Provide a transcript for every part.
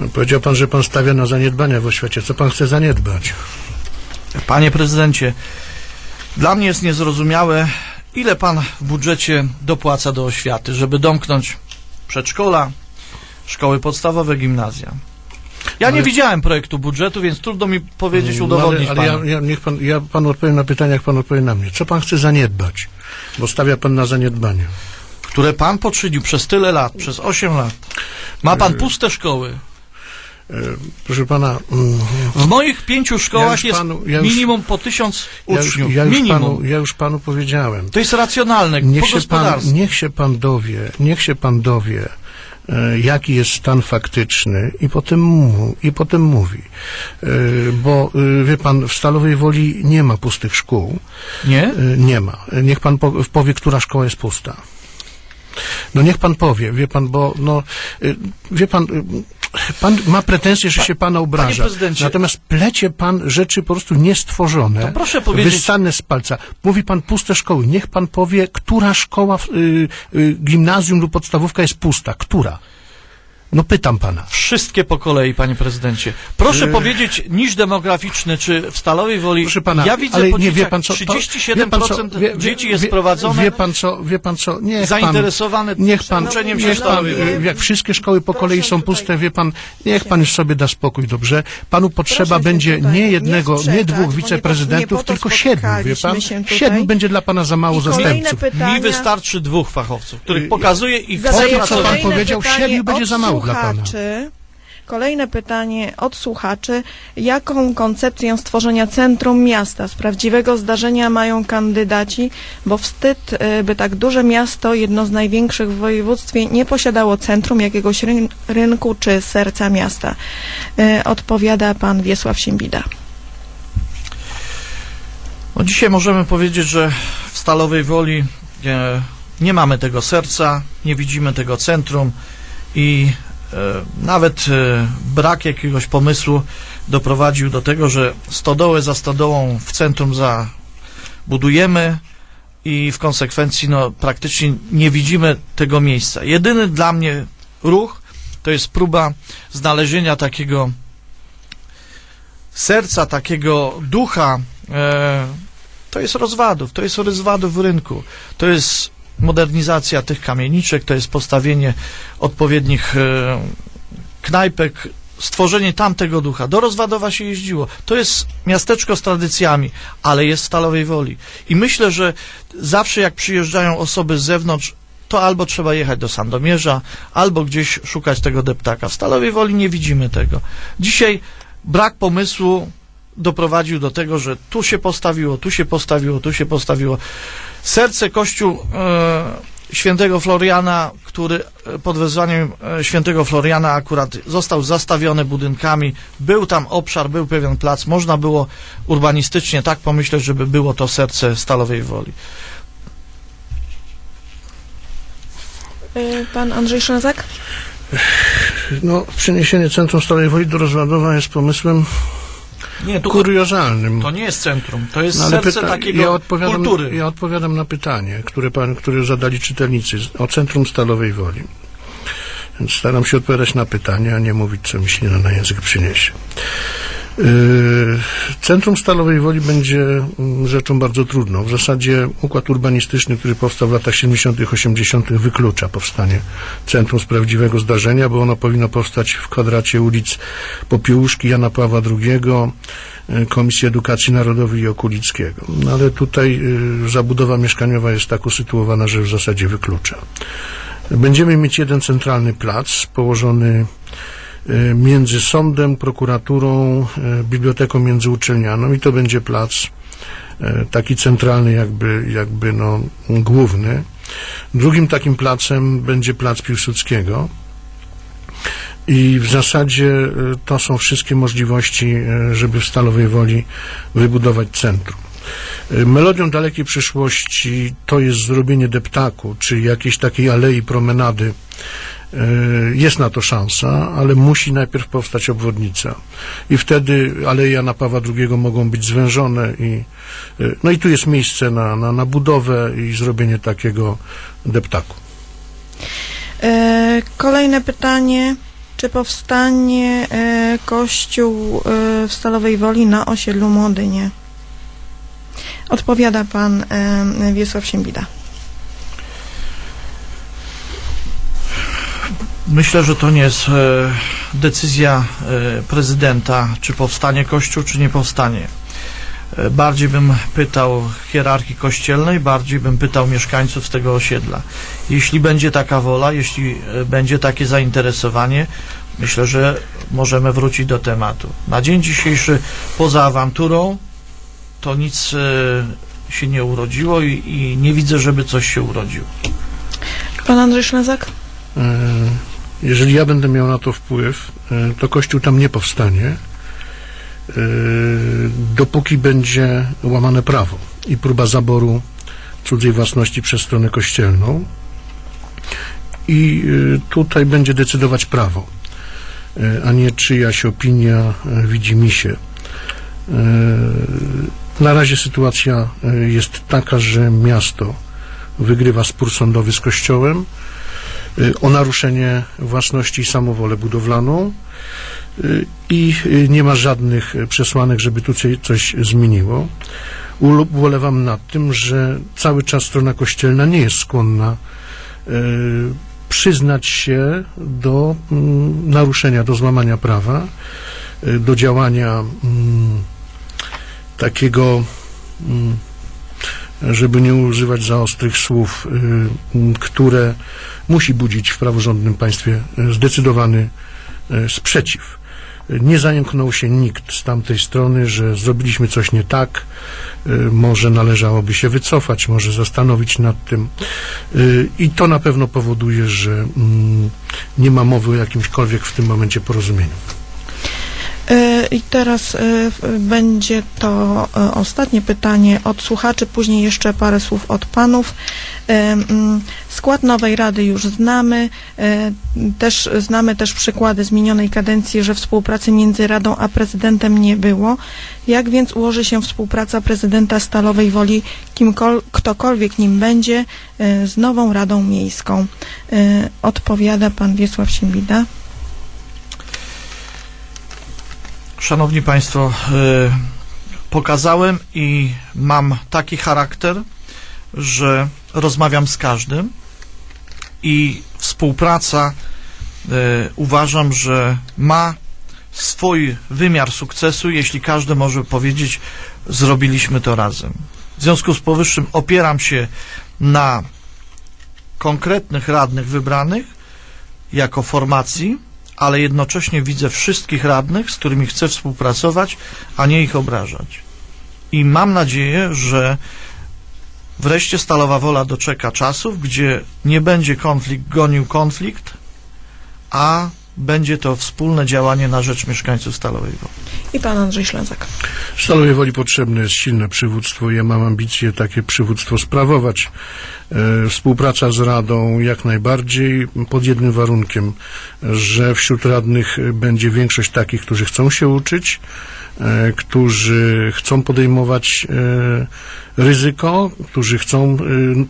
No, Powiedział pan, że pan stawia na zaniedbania w oświacie. Co pan chce zaniedbać? Panie prezydencie, dla mnie jest niezrozumiałe, ile pan w budżecie dopłaca do oświaty, żeby domknąć przedszkola, szkoły podstawowe, gimnazja. Ja nie Ale- widziałem projektu budżetu, więc trudno mi powiedzieć, No, udowodnić ale, ale panu. ja, ja, niech pan, ja panu odpowiem na pytania, jak pan odpowie na mnie. Co pan chce zaniedbać? Bo stawia pan na zaniedbanie. które pan poczynił przez tyle lat, przez 8 lat. Ma pan Yy. puste szkoły. E, Proszę pana, mm, W moich pięciu szkołach już jest panu- ja już- minimum po tysiąc ja już, uczniów. ja, już minimum. panu, ja już panu powiedziałem. To jest racjonalne, Niech się, pan, niech się pan dowie, niech się pan dowie, e, jaki jest stan faktyczny i potem, i potem mówi. E, bo wie pan, w Stalowej Woli nie ma pustych szkół. Nie? Nie ma. Niech pan po, powie, która szkoła jest pusta. No niech pan powie, wie pan, bo no, wie pan, pan ma pretensje, że się pana obraża. Natomiast plecie pan rzeczy po prostu niestworzone, To proszę powiedzieć- wyssane z palca. Mówi pan puste szkoły. Niech pan powie, która szkoła, y, y, gimnazjum lub podstawówka jest pusta. Która? No pytam pana. Wszystkie po kolei, panie prezydencie. Proszę powiedzieć, niż demograficzny, czy w Stalowej Woli... Proszę pana, ja widzę ale po nie wie pan co. to- 37% wie pan co, wie- dzieci jest wie- prowadzone, Wie pan co, wie pan co, niech pan, zainteresowane niech pan, uczeniem się niech pan, Woli. y, jak wszystkie szkoły po kolei są puste, wie pan, niech pan już sobie da spokój, dobrze? Panu potrzeba się będzie tutaj nie jednego, nie, dwóch wiceprezydentów, tylko siedmiu, wie pan? się. Siedmiu będzie dla pana za mało zastępców. pytania. Mi wystarczy dwóch fachowców, których pokazuje i Po tym, co pan powiedział, siedmiu będzie za mało. Słuchaczy. Kolejne pytanie od słuchaczy. Jaką koncepcję stworzenia centrum miasta z prawdziwego zdarzenia mają kandydaci? Bo wstyd, y, by tak duże miasto, jedno z największych w województwie, nie posiadało centrum jakiegoś ryn- rynku czy serca miasta. Y, Odpowiada pan Wiesław Siembida. No dzisiaj możemy powiedzieć, że w Stalowej Woli e, nie mamy tego serca, nie widzimy tego centrum i nawet e, brak jakiegoś pomysłu doprowadził do tego, że stodołę za stodołą w centrum zabudujemy i w konsekwencji no, praktycznie nie widzimy tego miejsca. Jedyny dla mnie ruch to jest próba znalezienia takiego serca, takiego ducha, e, to jest rozwadów, to jest rozwadów w rynku, to jest modernizacja tych kamieniczek, to jest postawienie odpowiednich e, knajpek, stworzenie tamtego ducha. Do Rozwadowa się jeździło. To jest miasteczko z tradycjami, ale jest Stalowej Woli. I myślę, że zawsze jak przyjeżdżają osoby z zewnątrz, to albo trzeba jechać do Sandomierza, albo gdzieś szukać tego deptaka. W Stalowej Woli nie widzimy tego. Dzisiaj brak pomysłu doprowadził do tego, że tu się postawiło, tu się postawiło, tu się postawiło. Serce kościół e, świętego Floriana, który e, pod wezwaniem e, świętego Floriana akurat został zastawiony budynkami. Był tam obszar, był pewien plac. Można było urbanistycznie tak pomyśleć, żeby było to serce Stalowej Woli. Y, Pan Andrzej Szlazak? No, przeniesienie centrum Stalowej Woli do Rozładowa jest pomysłem Nie, tu kuriozalnym. to nie jest centrum, to jest No, serce pyta- takiego ja odpowiadam, kultury. Ja odpowiadam na pytanie, które, pan, które zadali czytelnicy o Centrum Stalowej Woli. Więc staram się odpowiadać na pytania, a nie mówić, co mi ślina na język przyniesie. Yy, Centrum Stalowej Woli będzie mm, rzeczą bardzo trudną. W zasadzie układ urbanistyczny, który powstał w latach 70., 80., wyklucza powstanie centrum z prawdziwego zdarzenia, bo ono powinno powstać w kwadracie ulic Popiełuszki, Jana Pawła II, y, Komisji Edukacji Narodowej i Okulickiego. No ale tutaj y, zabudowa mieszkaniowa jest tak usytuowana, że w zasadzie wyklucza. Będziemy mieć jeden centralny plac położony między sądem, prokuraturą, y, biblioteką międzyuczelnianą i to będzie plac y, taki centralny jakby, jakby no, główny. Drugim takim placem będzie plac Piłsudskiego i w zasadzie to są wszystkie możliwości, żeby w Stalowej Woli wybudować centrum. Melodią dalekiej przyszłości to jest zrobienie deptaku, czy jakiejś takiej alei promenady. Y, Jest na to szansa, ale musi najpierw powstać obwodnica. I wtedy aleje Jana Pawła II mogą być zwężone i y, no i tu jest miejsce na, na, na budowę i zrobienie takiego deptaku. E, Kolejne pytanie. Czy powstanie e, kościół e, w Stalowej Woli na osiedlu Młodynie? Odpowiada pan e, Wiesław Siembida. Myślę, że to nie jest e, decyzja e, prezydenta, czy powstanie kościół, czy nie powstanie. E, bardziej bym pytał hierarchii kościelnej, bardziej bym pytał mieszkańców z tego osiedla. Jeśli będzie taka wola, jeśli będzie takie zainteresowanie, myślę, że możemy wrócić do tematu. Na dzień dzisiejszy, poza awanturą, to nic się nie urodziło i, i nie widzę, żeby coś się urodziło. Pan Andrzej Szlezak? E, Jeżeli ja będę miał na to wpływ, e, to Kościół tam nie powstanie, e, dopóki będzie łamane prawo i próba zaboru cudzej własności przez stronę kościelną. I e, tutaj będzie decydować prawo, a nie czyjaś opinia widzi mi się. Na razie sytuacja jest taka, że miasto wygrywa spór sądowy z Kościołem o naruszenie własności i samowolę budowlaną y, i y, nie ma żadnych y, przesłanek, żeby tu coś- zmieniło. Ubolewam nad tym, że cały czas strona kościelna nie jest skłonna y, przyznać się do mm, naruszenia, do złamania prawa, y, do działania mm, takiego mm, żeby nie używać za ostrych słów, y, które musi budzić w praworządnym państwie y, zdecydowany y, sprzeciw. Nie zająknął się nikt z tamtej strony, że zrobiliśmy coś nie tak, może należałoby się wycofać, może zastanowić nad tym. I to na pewno powoduje, że mm, nie ma mowy o jakimśkolwiek w tym momencie porozumieniu. E, I teraz e, będzie to e, ostatnie pytanie od słuchaczy, później jeszcze parę słów od panów. Skład nowej rady już znamy, też znamy też przykłady z minionej kadencji, że współpracy między radą a prezydentem nie było. Jak więc ułoży się współpraca prezydenta Stalowej Woli, ktokolwiek nim będzie, z nową radą miejską? Odpowiada pan Wiesław Siembida. Szanowni Państwo, y, pokazałem i mam taki charakter, że rozmawiam z każdym i współpraca y, uważam, że ma swój wymiar sukcesu, jeśli każdy może powiedzieć, zrobiliśmy to razem. W związku z powyższym opieram się na konkretnych radnych wybranych jako formacji, ale jednocześnie widzę wszystkich radnych, z którymi chcę współpracować, a nie ich obrażać. I mam nadzieję, że wreszcie Stalowa Wola doczeka czasów, gdzie nie będzie konflikt gonił konflikt, a będzie to wspólne działanie na rzecz mieszkańców Stalowej Woli. I pan Andrzej Ślęzak. Stalowej Woli potrzebne jest silne przywództwo. Ja mam ambicje takie przywództwo sprawować. E, współpraca z Radą jak najbardziej, pod jednym warunkiem, że wśród radnych będzie większość takich, którzy chcą się uczyć, e, którzy chcą podejmować e, ryzyko, którzy chcą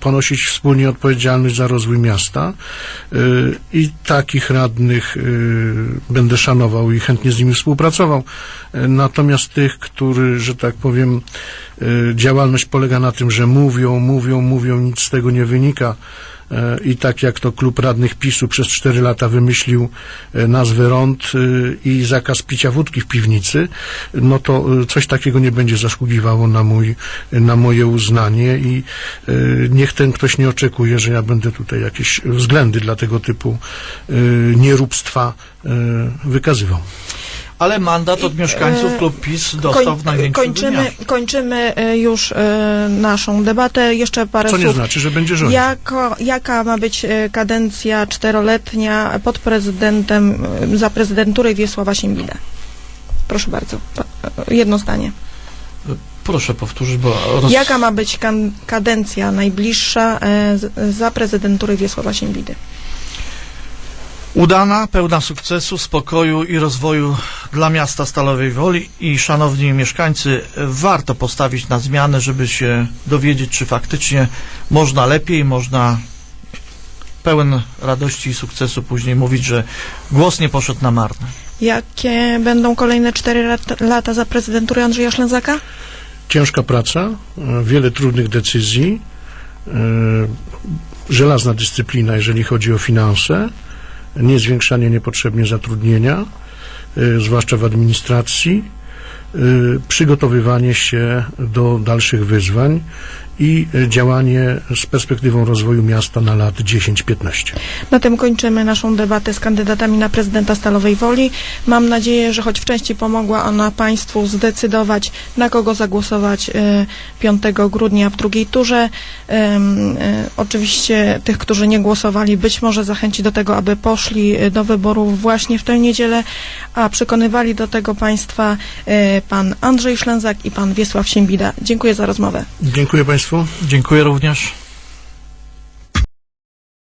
ponosić wspólnie odpowiedzialność za rozwój miasta i takich radnych będę szanował i chętnie z nimi współpracował. Natomiast tych, którzy, że tak powiem, działalność polega na tym, że mówią, mówią, mówią, nic z tego nie wynika. E, I tak jak to klub radnych PiSu przez cztery lata wymyślił e, nazwę rąd e, i zakaz picia wódki w piwnicy, no to coś takiego nie będzie zasługiwało na, mój, na moje uznanie i niech ten ktoś nie oczekuje, że ja będę tutaj jakieś względy dla tego typu nieróbstwa wykazywał. Ale mandat od mieszkańców E, klub PiS dostał w największym kończymy, wymiarze. kończymy e, już e, naszą debatę. Jeszcze parę Co nie słów. znaczy, że będzie rządził. Jako, jaka ma być e, kadencja czteroletnia pod prezydentem, e, za prezydenturę Wiesława Siembida? Proszę bardzo, e, jedno zdanie. Proszę powtórzyć, bo roz... Jaka ma być kadencja najbliższa e, za prezydentury Wiesława Siembidy? Udana, pełna sukcesu, spokoju i rozwoju dla miasta Stalowej Woli i szanowni mieszkańcy, warto postawić na zmianę, żeby się dowiedzieć, czy faktycznie można lepiej, można pełen radości i sukcesu później mówić, że głos nie poszedł na marne. Jakie będą kolejne cztery lat, lata za prezydentury Andrzeja Ślęzaka? Ciężka praca, e, wiele trudnych decyzji, e, żelazna dyscyplina, jeżeli chodzi o finanse, nie zwiększanie niepotrzebnie zatrudnienia, e, zwłaszcza w administracji, e, przygotowywanie się do dalszych wyzwań i e, działanie z perspektywą rozwoju miasta na lat 10-15. Na tym kończymy naszą debatę z kandydatami na prezydenta Stalowej Woli. Mam nadzieję, że choć w części pomogła ona Państwu zdecydować, na kogo zagłosować e, 5 grudnia w drugiej turze. Em, e, Oczywiście tych, którzy nie głosowali, być może zachęci do tego, aby poszli e, do wyborów właśnie w tę niedzielę, a przekonywali do tego Państwa e, pan Andrzej Ślęzak i pan Wiesław Siembida. Dziękuję za rozmowę. Dziękuję Państwu. Dziękuję również.